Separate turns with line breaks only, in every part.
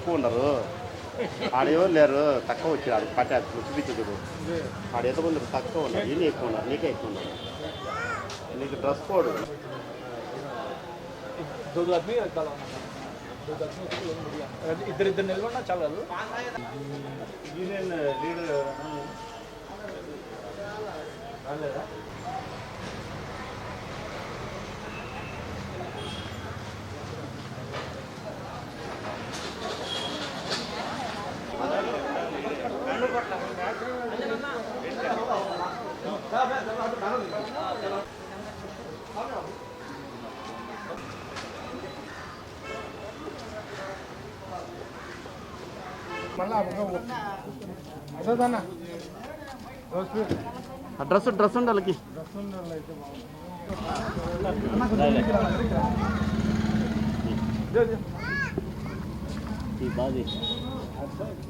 తక్కువ ఉన్నారు ఆడేవారు లేరు తక్కువ వచ్చారు పట్టారు కూర్చుబిచ్చుడు ఆడ ఎంత కొందరు తక్కువ ఉన్నారు. వీళ్ళు ఎక్కువ ఉన్నారు నీకే ఎక్కువ ఉన్నారు. నీకు డ్రెస్ కోడ్.
ఇద్దరిద్దరు నిలబడినా
చాలా లీడర్ డ్రెస్ డ్రెస్ ఉండాలి వాళ్ళకి ఈ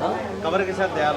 हाँ?
कवर के साथ दयाल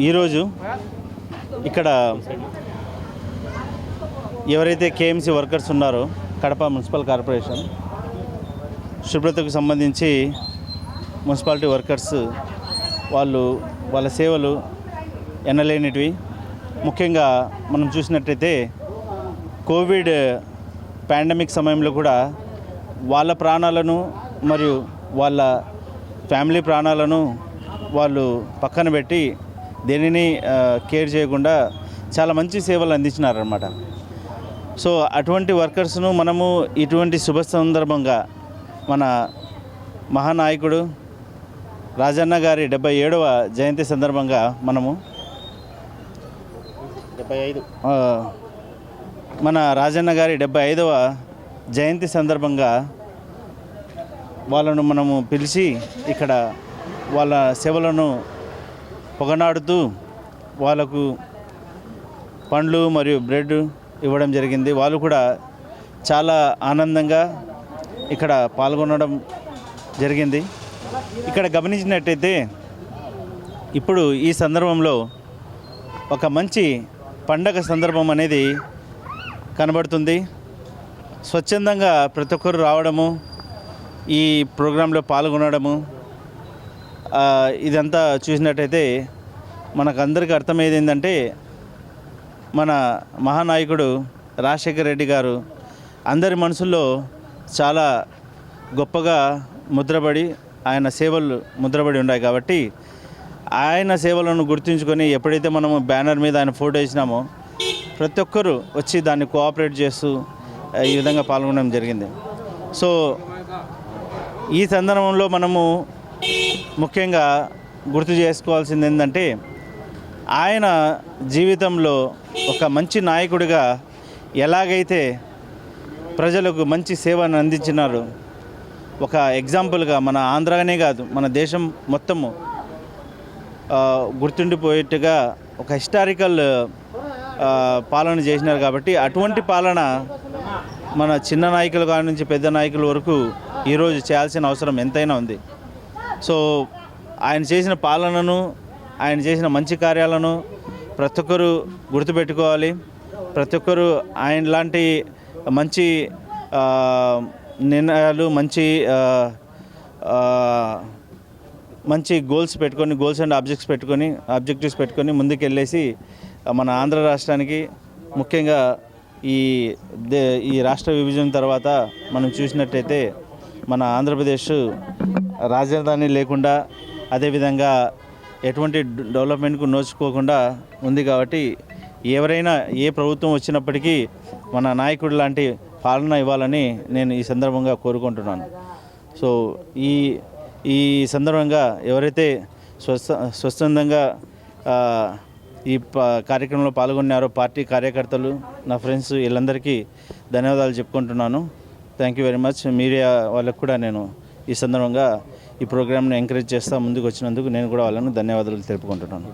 ఈరోజు ఇక్కడ ఎవరైతే కేఎంసీ వర్కర్స్ ఉన్నారో కడప మున్సిపల్ కార్పొరేషన్ శుభ్రతకు సంబంధించి మున్సిపాలిటీ వర్కర్స్ వాళ్ళు వాళ్ళ సేవలు ఎనలేనిటివి ముఖ్యంగా మనం చూసినట్టయితే కోవిడ్ పాండమిక్ సమయంలో కూడా వాళ్ళ ప్రాణాలను మరియు వాళ్ళ ఫ్యామిలీ ప్రాణాలను వాళ్ళు పక్కన పెట్టి దేనిని కేర్ చేయకుండా చాలా మంచి సేవలు అందించినారనమాట సో అటువంటి వర్కర్స్ను మనము ఇటువంటి శుభ సందర్భంగా మన మహానాయకుడు రాజన్న గారి డెబ్బై ఏడవ జయంతి సందర్భంగా మనము డెబ్బై ఐదు. మన రాజన్న గారి డెబ్బై ఐదవ జయంతి సందర్భంగా వాళ్ళను మనము పిలిచి ఇక్కడ వాళ్ళ సేవలను పొగనాడుతూ వాళ్ళకు పండ్లు మరియు బ్రెడ్ ఇవ్వడం జరిగింది. వాళ్ళు కూడా చాలా ఆనందంగా ఇక్కడ పాల్గొనడం జరిగింది. ఇక్కడ గమనించినట్టయితే ఇప్పుడు ఈ సందర్భంలో ఒక మంచి పండగ సందర్భం అనేది కనబడుతుంది. స్వచ్ఛందంగా ప్రతి ఒక్కరు రావడము ఈ ప్రోగ్రాంలో పాల్గొనడము ఇదంతా చూసినట్టయితే మనకు అందరికీ అర్థమయ్యేది ఏంటంటే మన మహానాయకుడు రాజశేఖర రెడ్డి గారు అందరి మనసుల్లో చాలా గొప్పగా ముద్రపడి ఆయన సేవలు ముద్రపడి ఉన్నాయి కాబట్టి ఆయన సేవలను గుర్తుంచుకొని ఎప్పుడైతే మనము బ్యానర్ మీద ఆయన ఫోటో వేసినామో ప్రతి ఒక్కరూ వచ్చి దాన్ని కోఆపరేట్ చేస్తూ ఈ విధంగా పాల్గొనడం జరిగింది. సో ఈ సందర్భంలో మనము ముఖ్యంగా గుర్తు చేసుకోవాల్సింది ఏంటంటే ఆయన జీవితంలో ఒక మంచి నాయకుడిగా ఎలాగైతే ప్రజలకు మంచి సేవను అందించినారు ఒక ఎగ్జాంపుల్గా మన ఆంధ్రానే కాదు మన దేశం మొత్తము గుర్తుండిపోయేట్టుగా ఒక హిస్టారికల్ పాలన చేసినారు కాబట్టి అటువంటి పాలన మన చిన్న నాయకుల నుంచి పెద్ద నాయకుల వరకు ఈరోజు చేయాల్సిన అవసరం ఎంతైనా ఉంది. సో ఆయన చేసిన పాలనను ఆయన చేసిన మంచి కార్యాలను ప్రతి ఒక్కరు గుర్తుపెట్టుకోవాలి. ప్రతి ఒక్కరు ఆయన లాంటి మంచి నిర్ణయాలు మంచి మంచి గోల్స్ పెట్టుకొని గోల్స్ అండ్ ఆబ్జెక్ట్స్ పెట్టుకొని ఆబ్జెక్టివ్స్ పెట్టుకొని ముందుకెళ్ళేసి మన ఆంధ్ర రాష్ట్రానికి ముఖ్యంగా ఈ దే ఈ రాష్ట్ర విభజన తర్వాత మనం చూసినట్టయితే మన ఆంధ్రప్రదేశ్ రాజధాని లేకుండా అదేవిధంగా ఎటువంటి డెవలప్మెంట్కు నోచుకోకుండా ఉంది కాబట్టి ఎవరైనా ఏ ప్రభుత్వం వచ్చినప్పటికీ మన నాయకుడు లాంటి పాలన ఇవ్వాలని నేను ఈ సందర్భంగా కోరుకుంటున్నాను. సో ఈ ఈ సందర్భంగా ఎవరైతే స్వస్థ స్వచ్ఛందంగా ఈ కార్యక్రమంలో పాల్గొన్నారో పార్టీ కార్యకర్తలు నా ఫ్రెండ్స్ వీళ్ళందరికీ ధన్యవాదాలు చెప్పుకుంటున్నాను. Thank you very much. Media వాళ్ళకు కూడా నేను ఈ సందర్భంగా ఈ ప్రోగ్రామ్ను ఎంకరేజ్ చేస్తా ముందుకు వచ్చినందుకు నేను కూడా వాళ్ళను ధన్యవాదాలు తెలుపుకుంటున్నాను.